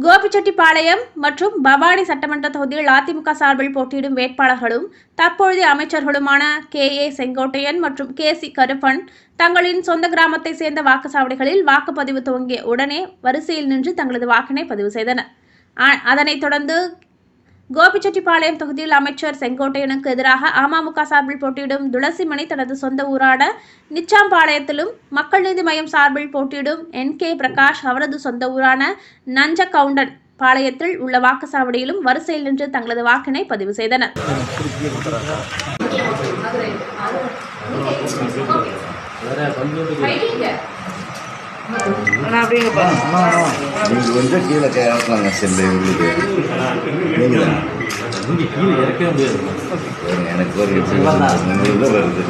கோபிச்செட்டிப்பாளையம் மற்றும் பவானி சட்டமன்ற தொகுதியில் அதிமுக சார்பில் போட்டியிடும் வேட்பாளர்களும் தற்பொழுதைய அமைச்சர்களுமான கே. ஏ. செங்கோட்டையன் மற்றும் கே. சி. கருப்பன் தங்களின் சொந்த கிராமத்தை சேர்ந்த வாக்குச்சாவடிகளில் வாக்குப்பதிவு துவங்கிய உடனே வரிசையில் நின்று தங்களது வாக்கினை பதிவு செய்தனர். அதனைத் தொடர்ந்து கோபிச்செட்டிப்பாளையம் தொகுதியில் அமைச்சர் செங்கோட்டையனுக்கு எதிராக அமமுக சார்பில் போட்டியிடும் துளசிமணி தனது சொந்த ஊரான நிச்சாம்பாளையத்திலும் மக்கள் நீதி மய்யம் சார்பில் போட்டியிடும் என் கே பிரகாஷ் அவரது சொந்த ஊரான நஞ்சகவுண்டன் பாளையத்தில் உள்ள வாக்குச்சாவடியிலும் வரிசையில் நின்று தங்களது வாக்கினை பதிவு செய்தனர். நீங்கள் கொஞ்சம் கீழே கேட்கலாங்க செல்லு உங்களுக்கு நீங்கள்? தான் எனக்கு ஒரு உங்களுக்கு வருது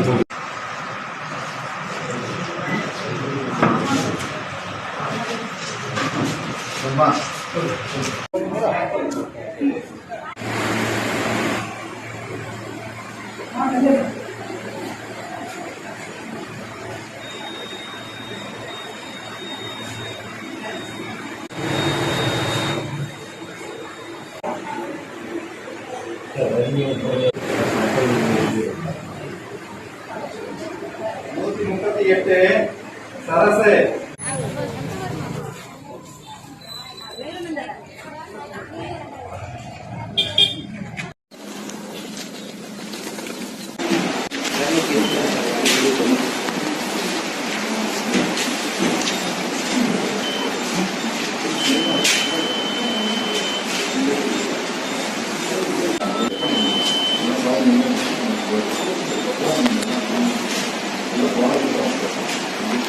நூத்தி முப்பத்தி எட்டு சரசு.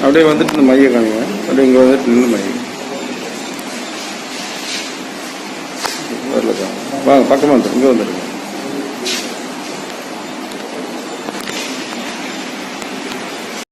அப்படியே வந்துட்டு இந்த மைய காமிங்க அப்படியே இங்கே வந்துட்டு நின்று மைய. வரல வாங்க பக்கமாக வந்துடும் இங்கே வந்துடுங்க